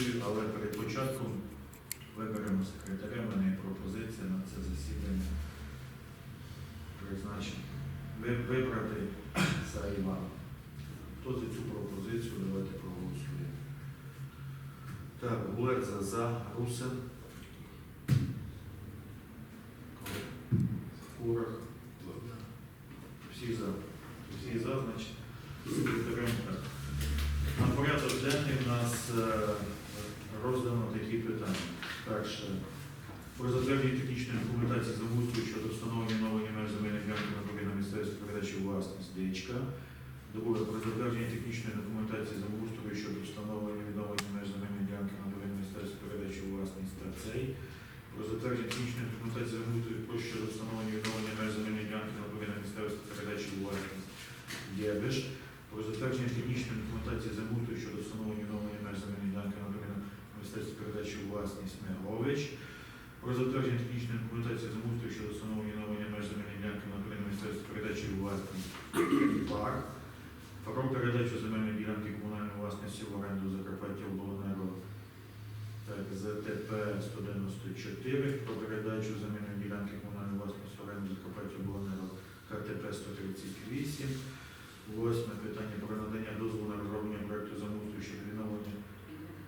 пропозицію, але перед початком виберемо секретаря. У мене є пропозиція на це засідання призначення. Вибрати за Івана. Хто за цю пропозицію, давайте проголосуємо. Так, Гулерза за, Русин. Курах. Всі за. Всі за, значить, секретарем так. На порядок денний в нас е, роздано такі питання. Перше. Про затвердження технічної документації замустрою щодо встановлення нової меж земельних ділянки на на місцевості передачі у власність Дичка. Друге. Про затвердження технічної документації замустрою щодо встановлення відновлення меж земельної ділянки на на місцевості передачі у власність Трацей. Про затвердження технічної документації замустрою щодо встановлення відновлення меж земельної ділянки на на місцевості передачі у власність Дєбиш. Про затвердження технічної документації замустрою щодо встановлення відновлення меж земельної ділянки на на місцевості передачі у власність Мегович. Про затвердження технічної документації замустрою щодо встановлення відновлення меж земельної ділянки на на місцевості передачі у власність ПАР. Про передачу земельної ділянки комунальної власності в оренду Закарпаття Обленерго так, ЗТП 194. Про передачу земельної ділянки комунальної власності оренду Закарпаття Обленерго КТП 138. Восьме питання про надання дозволу на розроблення проекту замустрою щодо відновлення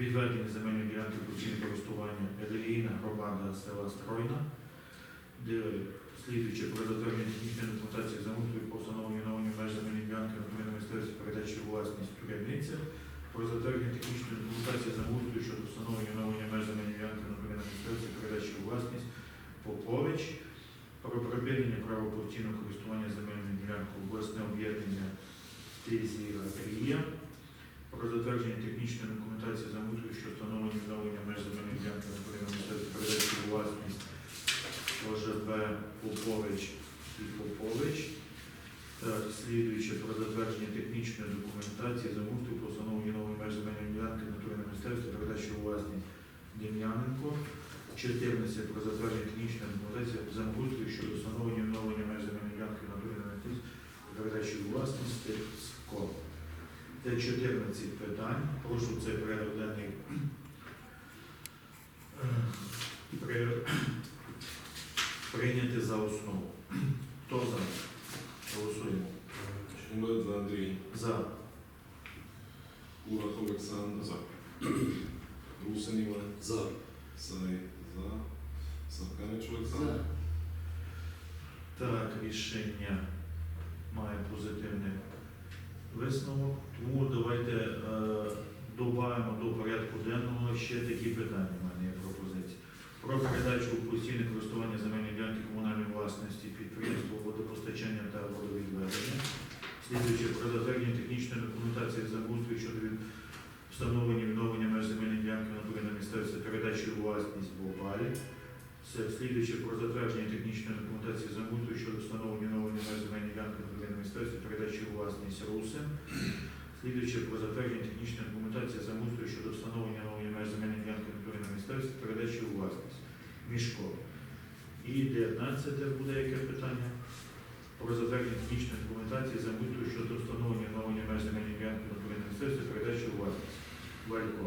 відведення земельної ділянки постійного користування релігійна громада села Стройна. Слідуючи про затвердження технічної документації замустрою по встановленню нової меж земельної ділянки на місцевості передачі власність Турявниця. Про затвердження технічної документації замустрою щодо встановлення нової меж земельної ділянки на місцевості передачі власність Попович. Про припинення права постійного користування земельною ділянкою обласне об'єднання Стезія Рія. Про затвердження технічної документації замустрою щодо встановлення відновлення меж земельної ділянки на передачі у власність ОЖБ Попович і Попович. Так, слідуючи про затвердження технічної документації замустрою по встановленню нової меж земельної ділянки на на місцевості передачі у власність Дем'яненко. 14 про затвердження технічної документації землеустрою щодо встановлення і відновлення меж земельної ділянки на на місцевості передачі у власність СКО. Це 14 питань. Прошу цей порядок денний е, при- прийняти за основу. Хто за? Голосуємо. Шмулет за Андрій. За. Курах Олександр. За. Русин Іван. За. Сай за. Савканич Олександр. Так, рішення має позитивний висновок. Тому давайте е, додаємо до порядку денного ще такі питання. У мене є пропозиції. Про передачу у постійне користування земельної ділянки комунальної власності підприємству водопостачання та водовідведення. Слідуючи про затвердження технічної документації землеустрою щодо від- встановлення відновлення меж земельної ділянки на на місцевості передачі у власність Бопалі. Це слідуючи про затвердження технічної документації замовлення щодо встановлення нової меж земельної ділянки на місцевості передачі у власність Русин. Слідуючи про затвердження технічної документації замовлення щодо встановлення нової меж земельної ділянки на місцевості передачі у власність Мішко. І 19 буде яке питання? Про затвердження технічної документації замовлення щодо встановлення нової меж земельної ділянки на місцевості передачі у власність Валько.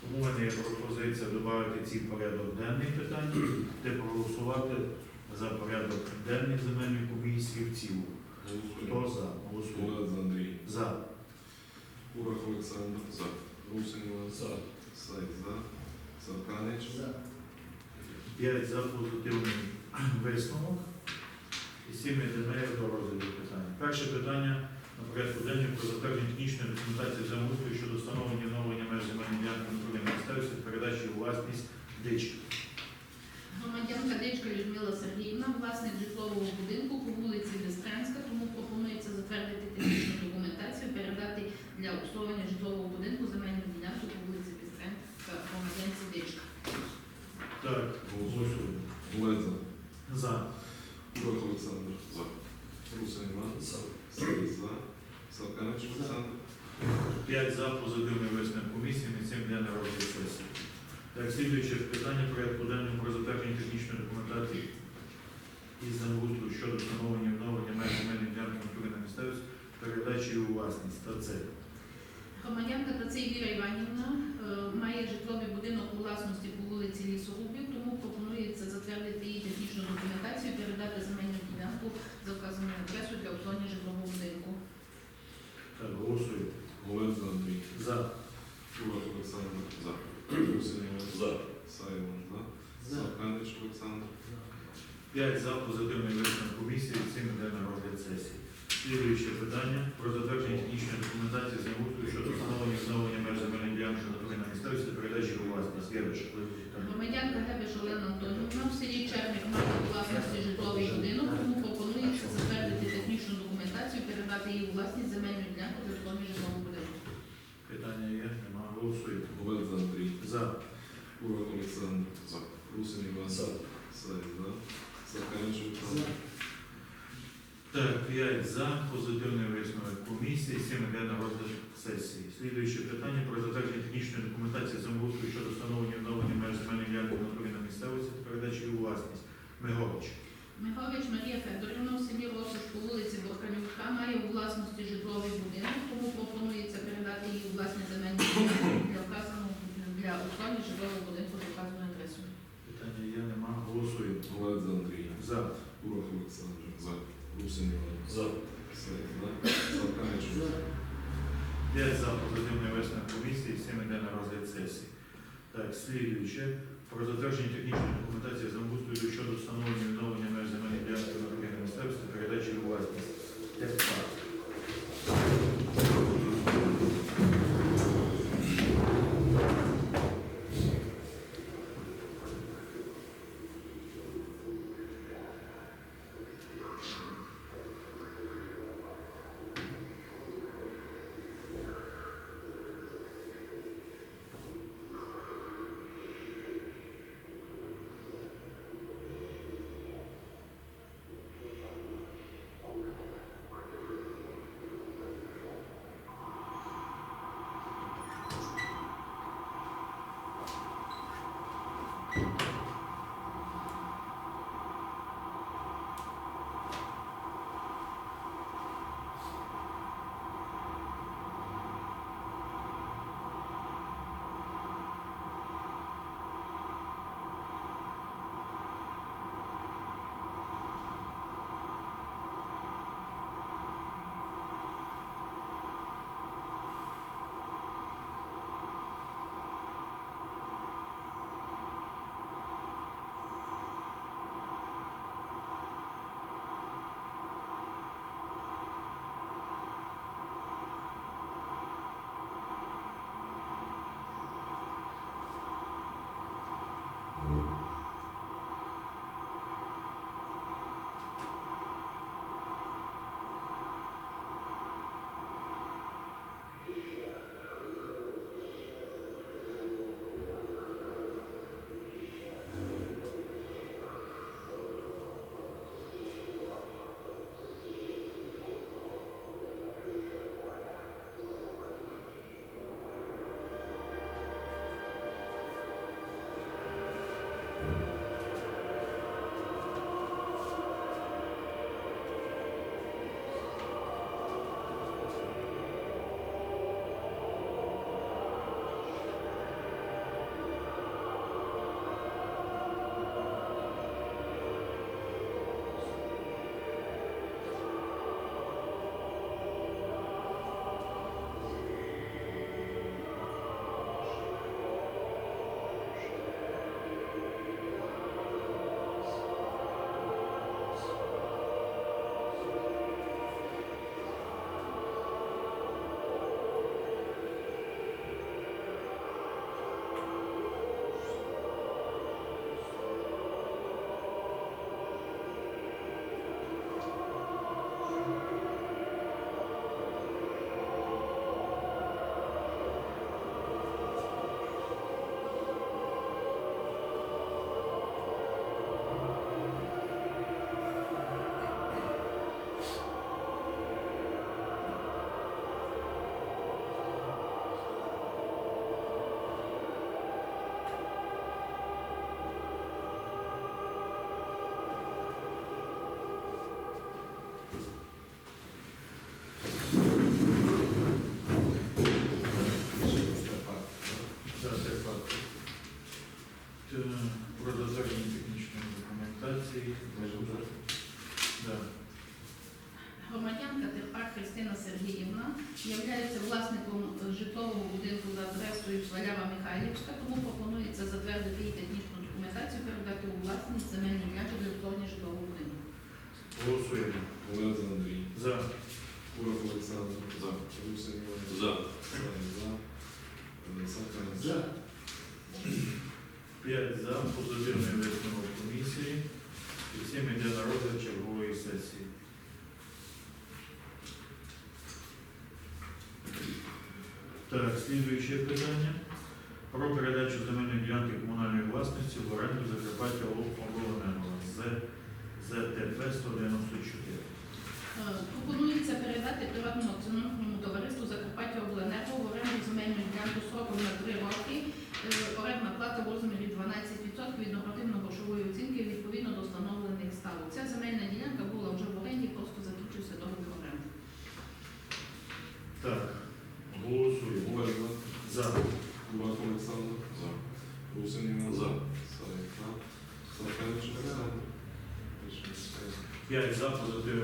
Тому в мене є пропозиція додати ці порядок денний питання, де проголосувати за порядок денний земельної комісії в цілому. Хто за? Голосує. Шмулет за Андрій. За. Курах Олександр. За. Русин Іван. За. Сай за. Савканич. За. П'ять за позитивний. І сім до розгляду питання. Перше питання на порядку денного про затвердження технічної документації землеустрою щодо встановлення відновлення меж земельної ділянки на місцевості передачі у власність дички. Громадянка Дичка Людмила Сергіївна, власник житлового будинку по вулиці Бестренська, тому пропонується затвердити технічну документацію, передати для обслуговування житлового будинку земельну ділянку по вулиці Бестренська громадянці Дичка. Так, Голосуємо. голосуємо. За. Курах Олександр. За. Русин Іван. За. Сай за. Савканич Олександр. П'ять за позитивний висновок комісії, на цим для народної сесії. Так, слідуюче питання порядку денного про затвердження технічної документації із землеустрою щодо встановлення і відновлення меж земельної ділянки натури на місцевості, передачі у власність. Та це Громадянка Тацей Віра Іванівна е, має житловий будинок у власності по вулиці Лісорубів, тому її технічну документацію передати земельну ділянку за вказаною адресою для обслуговування житлового будинку. Так, голосуємо. Андрій. За. Урок Олександр. За. Іван. За. Саєвон. За. Савканич Олександр. 5 за позитивний висновок комісії, 7 йде на розгляд сесії. Слідуюче питання про затвердження технічної документації землеустрою щодо встановлення і відновлення меж земельних ділянок на території на місцевості та передачі у власність. Євич, Громадянка Гебеш Олена Антонівна в селі Черник має у власності житловий будинок, тому пропонується затвердити технічну документацію і передати її у власність земельну ділянку для обслуговування житлового будинку. Питання є? Нема. Голосуємо. Головенко Андрій. За. Урок Олександр. За. Русин Іван. За. Саєвон. За. Савканич Олександр. Так, 5 за, позитивний висновок комісії, 7 йде на розгляд сесії. Слідуюче питання про затвердження технічної документації землеустрою щодо встановлення відновлення меж земельних ділянок на території місцевості та передачі у власність. Мигович. Михайлович Марія Федорівна в селі Росиш по вулиці Борканюка має у власності житловий будинок, тому пропонується передати її у власність земельну ділянку для вказаного для обслуговування житлового будинку за вказаною адресою. Питання є, нема. Голосуємо. Головенко Андрій. За. Урок Олександр. За. Русин Іван. За. Саєвон. За. Савканич Олександр. 5 за позитивний висновок комісії, 7 йде на розгляд сесії. Так, слідуюче. Про затвердження технічної документації землеустрою щодо встановлення відновлення меж земельних ділянок на місцевості передачі власність. ТЕПА. являється власність земельні ділянки для обслуговування житлового будинку. Голосуємо. Гуменко Андрій. За. Куров Олександр. За. Русин Іван. За. Саїн за. Савканич. За. П'ять за позитивний висновок комісії. І всім йде на розгляд чергової сесії. Так, слідуюче питання. Про передачу земельної ділянки комунальної власності в оренду Закарпаття обленерго ЗТП 194. Е, Пропонується передати приватному акціонерному товариству Закарпаття Обленерго в оренду земельну ділянку сроком на 3 роки. Е, Орендна плата в розмірі 12% від нормативно-грошової оцінки відповідно до встановлених ставок. Ця земельна ділянка була вже в оренді, просто закінчився договір оренди. Так, голосуємо. Гуменко. За. Куров Олександр. За. Русин Іван. За. Саїн за. Савканич Олександр. Рішення прийнято. П'ять за позитив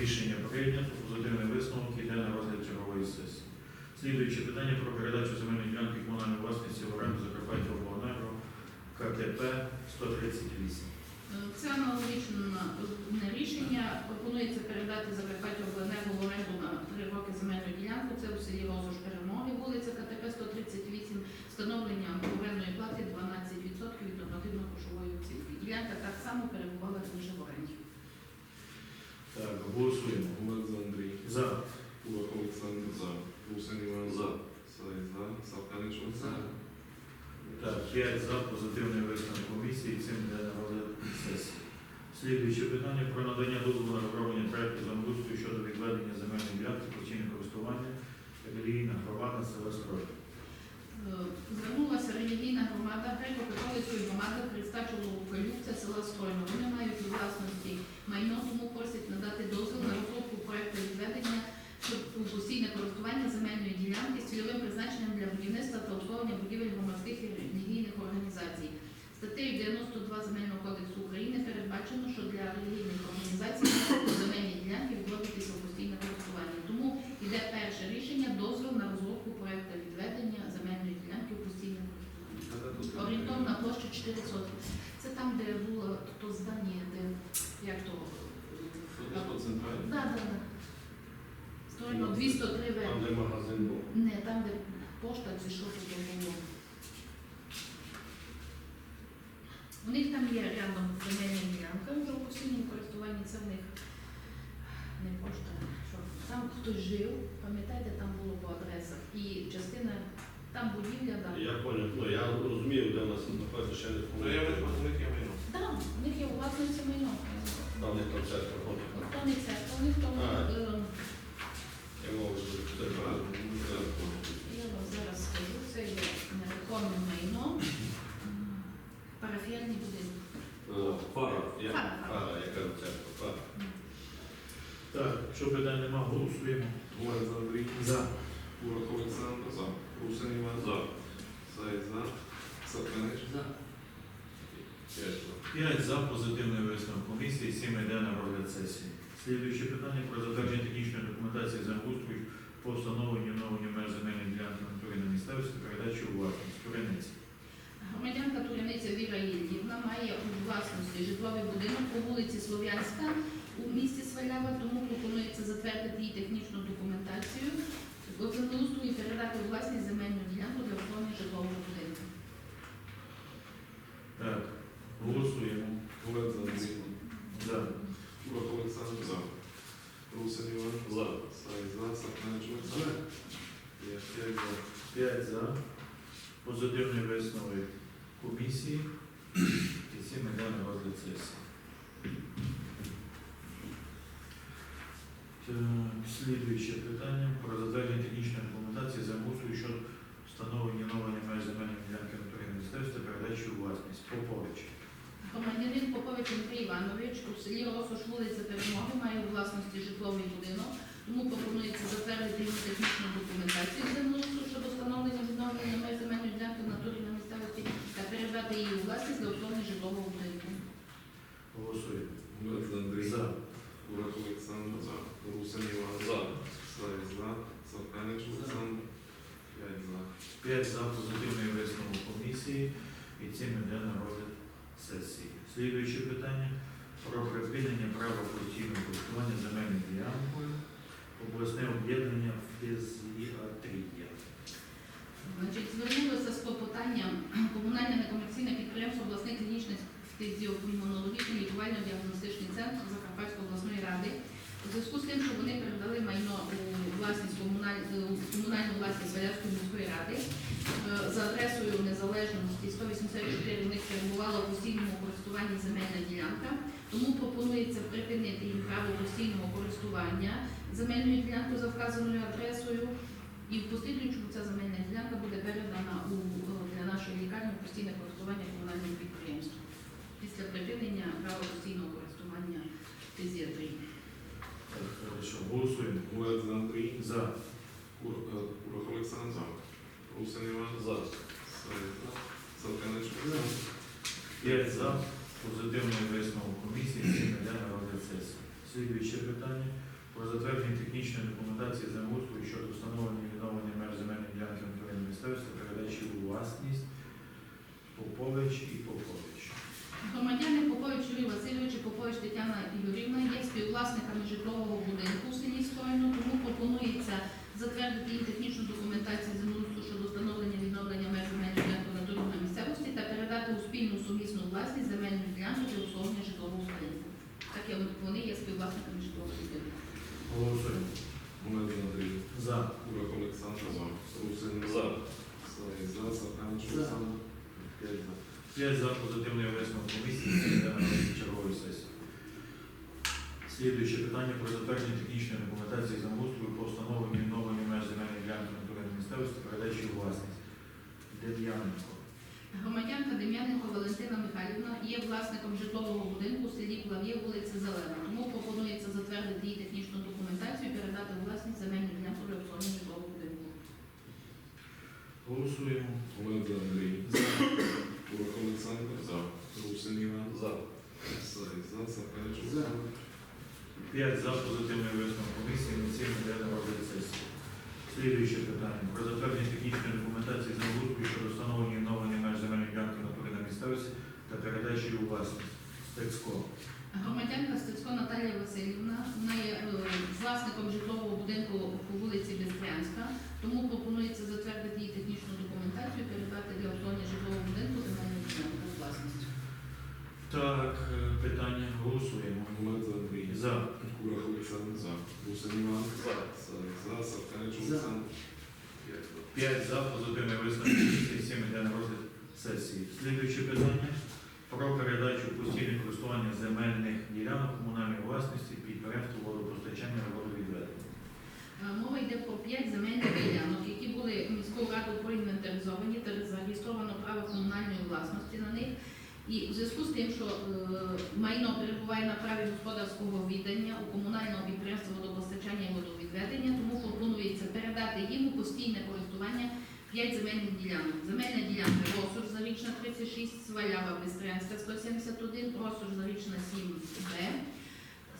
рішення прийнято. Позитивний висновок йде на розгляд чергової сесії. Слідуюче питання про передачу земельної ділянки комунальної власності в оренду Закарпаття обленерго КТП 138. Е, Це аналогічне рішення. Пропонується передати Закарпаття Обленерго в оренду на 3 роки земельну ділянку. Це у селі Розуш Перемоги, вулиця КТП 138, встановлення орендної плати 12% від нормативно-грошової оцінки. Ділянка так само перебувала раніше в оренді. Так, голосуємо. Гуменко Андрій. За. Куров Олександр. За. Русин Іван. За. Саїн за. Савканич Олександр. Так, п'ять за позитивний висновок комісії. Цим йде на розгляд сесії. Слідуюче питання про надання дозволу на розроблення проекту землеустрою щодо відведення земельної ділянки постійного користування релігійна громада села Строй. Е, Звернулася релігійна громада греко-католицької громади Христа Чоловіколюбця села Стройно. Вони мають у власності майно, тому просять надати дозвіл на розробку проекту відведення щоб у постійне користування земельної ділянки з цільовим призначенням для будівництва та обслуговування будівель громадських і релігійних організацій. Статтею 92 Земельного кодексу України передбачено, що для релігійних організацій можуть земельні ділянки відводитися у постійне користування. Тому йде перше рішення дозвіл на розробку проекту відведення земельної ділянки у постійне користування. Орієнтовна площа 4 сотки. Це там, де було то здання, де як то центральний. да, да, да. Стройно 203 В. Там, де магазин був. Не, там, де пошта чи що тут було. У них там є рядом земельна ділянка, вже у постійному користуванні це в них не пошта. Що? Хтось жив, пам'ятаєте, там було по адресах. І частина, там будівля, там. Я поняв, ну я розумію, де в нас знаходиться ще не Ну, я помню. у них є майно. Да, у них є власне це майно. Там не там церква Там не церква, у них там, 5 за позитивною висновок комісії, 7 йде на розгляд сесії. Слідуюче питання про затвердження технічної документації за загрузки по встановленню нової мер земельної ділянки на місцевості передачі у власність. Туринець. Громадянка Туряниця Віра Єдівна має у власності житловий будинок по вулиці Слов'янська у місті Свалява, тому пропонується затвердити її технічну документацію, і передати у власність земельну ділянку для оформлення житлового будинку. Так, голосуємо. Гуменко Андрій. За. Куров Олександр. За. Русин Іван. За. Саїн за. Савканич Олександр. П'ять п'ять за. П'ять за. Позитивний висновок комісії. І сім йде на розгляд сесії. Так, слідуюче питання про затвердження технічної документації землеустрою щодо встановлення нової меж земельної ділянки на території міністерства передачі у власність. Попович. Громадянин Попович Андрій Іванович у селі Росош вулиця Перемоги має у власності житловий будинок, тому пропонується затвердити йому технічну документацію землеустрою щодо встановлення відновлення меж земельної ділянки натурі на місцевості та передати її у власність для обслуговування житлового будинку. Голосуємо. Гуменко Андрій. За. Куров Олександр. За. Русин Іван. За. Саїн за. 5 за П'ять за позитивний висновок комісії і цим йде на розгляд сесії. Слідуюче питання про припинення права постійного користування земельною ділянкою обласне об'єднання фізіатрія. Значить, звернулося з попитанням комунальне некомерційне підприємство обласний клінічний фтизіопульмонологічний лікувально-діагностичний центр Закарпатської обласної ради у зв'язку з тим, що вони передали майно у власність комуналь- у комунальну власність Валявської міської ради е, за адресою незалежності 184 в них перебувала у постійному користуванні земельна ділянка. Тому пропонується припинити їм право постійного користування земельною ділянкою за вказаною адресою. І в послідуючому ця земельна ділянка буде передана у е, для нашої лікарні постійне користування комунальним підприємством після припинення права постійного користування фізіатрії. Хорошо, голосуємо. Гулець Андрій. За. Е, Курах Олександр. За. Русин Іван. За. Саїд за. 5 за позитивний висновок комісії, йде на розгляд сесії. Слідуюче питання про затвердження технічної документації землеустрою щодо встановлення відновлення меж земельної ділянки на місцевості, передачі у власність Попович і Попович. Громадяни Попович Юрій Васильович і Попович Тетяна Ігорівна є співвласниками житлового будинку в селі Стойно, тому пропонується затвердити їм технічну документацію землеустрою щодо встановлення і відновлення меж земельної ділянки на території місцевості та передати у спільну сумісну власність земельну ділянку для обслуговування житлового будинку. Так як вони є співвласниками житлового будинку. Голосуємо. Гулець Андрій. За. Курах Олександр. За. Русин Іван. За. Саїд за. Савканич Олександр. П'ять за. 5 за позитивний висновок комісії, цим йде на розгляд чергової сесії. Слідуюче питання про затвердження технічної документації землеустрою по встановленню і відновленню меж земельної ділянки на території місцевості, передачі у власність. Дев'яненко. Громадянка Дем'яненко Валентина Михайлівна є власником житлового будинку в селі Плав'є, вулиця Зелена. Тому пропонується затвердити її технічну документацію і передати власність земельну ділянку для обслуговування житлового будинку. Голосуємо. Гулець Андрій. За. Курах Олександр. За. Русин Іван. За. Саїд за. Савканич Олександр. 5 за позитивний висновок комісії, на цим йде на розгляд сесії. Слідуюче питання про затвердження технічної документації землеустрою щодо встановлення відновлення меж земельної ділянки на місцевості та передачі у власність. Стецько. Громадянка Стецько Наталія Васильівна вона є е, власником житлового будинку по вулиці Бестрянська, тому пропонується затвердити її технічну документацію передати для обслуговування житлового будинку земельну ділянку у власність. Так, е, питання голосуємо. Андрій. За. Курах Олександр. За. Русин Іван. За. За. Савканич Олександр. П'ять за. 5 за позитивний висновок 7 йде на розгляд сесії. Слідуюче питання про передачу постійне користування земельних ділянок комунальної власності підприємству водопостачання та водовідведення. Е, Мова йде про 5 земельних ділянок, які були міською радою проінвентаризовані та зареєстровано право комунальної власності на них. І в зв'язку з тим, що е, майно перебуває на праві господарського віддання у комунального підприємства водопостачання і водовідведення, тому пропонується передати їм у постійне користування 5 земельних ділянок. Земельна ділянка Росуш Зарічна 36, Свалява Бестрянська 171, Росуш Зарічна 7Б,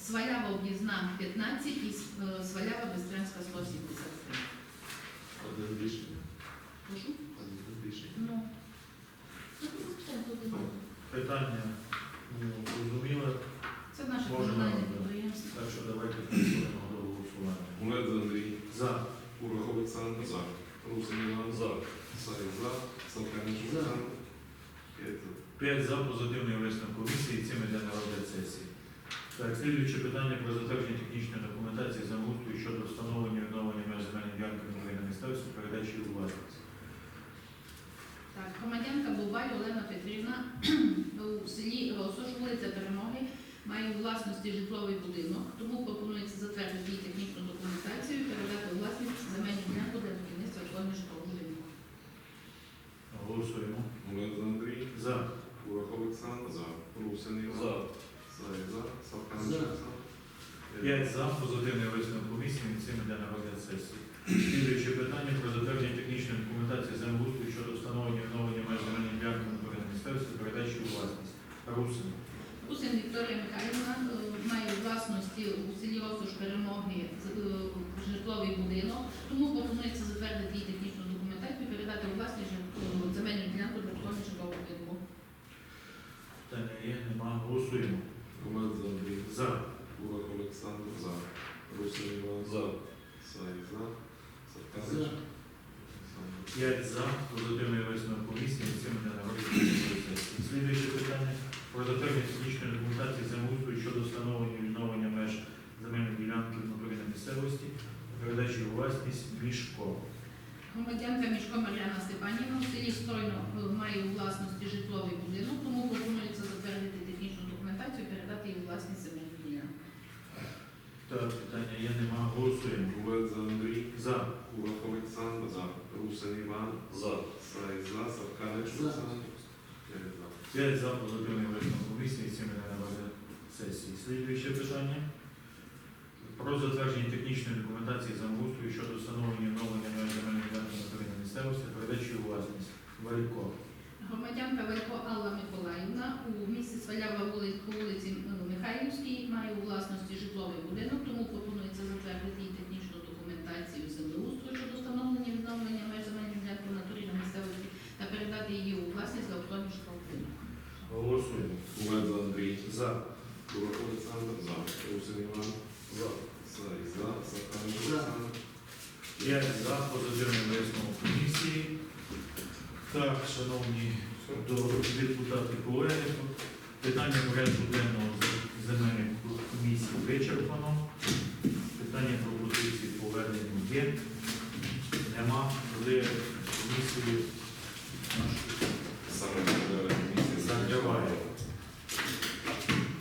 Свалява об'їзна 15 і е, Свалява Бестрянська 173. Один більше. Прошу? Один більше. Ну. Питання ну, зрозуміле, Це наше Можемо, комунальне да. підприємство. так що давайте переходимо до голосування. Гулець Андрій. За. Курах Олександр. За. Русин Іван. За. Саїд за. Савканич Олександр. П'ять за. 5 за позитивний висновок комісії, цим йде на розгляд сесії. Так, слідуюче питання про затвердження технічної документації землеустрою щодо встановлення і відновлення меж земельної ділянки на місцевості, передачі у власність. Так, громадянка Бубай Олена Петрівна у селі Росош, вулиця Перемоги, має у власності житловий будинок, тому пропонується затвердити її технічну документацію і передати у власність земельну ділянку для будівництва обслуговування житлового будинку. Голосуємо. Гулець Андрій. За. Курах Олександр. За. Русин Іван. За. Саїд за. Савканич За. Олександр. 5 за позитивний висновок комісії, цим йде на розгляд сесії. Слідуюче питання про затвердження технічної документації землеустрою щодо встановлення і відновлення меж земельної ділянки на території місцевості, передачі у власність. Русин. Русин Вікторія Михайлівна е, має у власності у селі Росош Перемоги з- е, житловий будинок, тому пропонується затвердити її технічну документацію документацію, передати у власність жит- земельну ділянку для обслуговування житлового будинку. Питання є, нема. Голосуємо. Гуманець Андрій. За. Кулак Олександр. За. Русин Іван. За. Сай за. Саркадич. Олександр. 5 за, позитивний висновок комісії, цим не народить сесії. Слідуюче питання про затвердження технічної документації землеустрою щодо встановлення і відновлення меж земельної ділянки в натурі на місцевості, передачі у власність мішко. Громадянка Мішко Мар'яна Степанівна в селі Стройно е, має у власності житловий будинок, тому пропонується затвердити технічну документацію і передати її власність земельну ділянку. Так, питання є, нема. Голосуємо. Гуманець Андрій. За. Кулак Олександр. За. Русин Іван. За. Сай за. Саркадич. За. Олександр. Дев'ять за. 5 за, позитивний висновок комісії, цим не народить сесії. Слідуюче питання про затвердження технічної документації землеустрою щодо встановлення і відновлення місцевості, передачі у власність. Валько. Громадянка Валько Алла Миколаївна у місті Свалява вулиць по вулиці е, Михайлівській має у власності житловий будинок, тому пропонується затвердити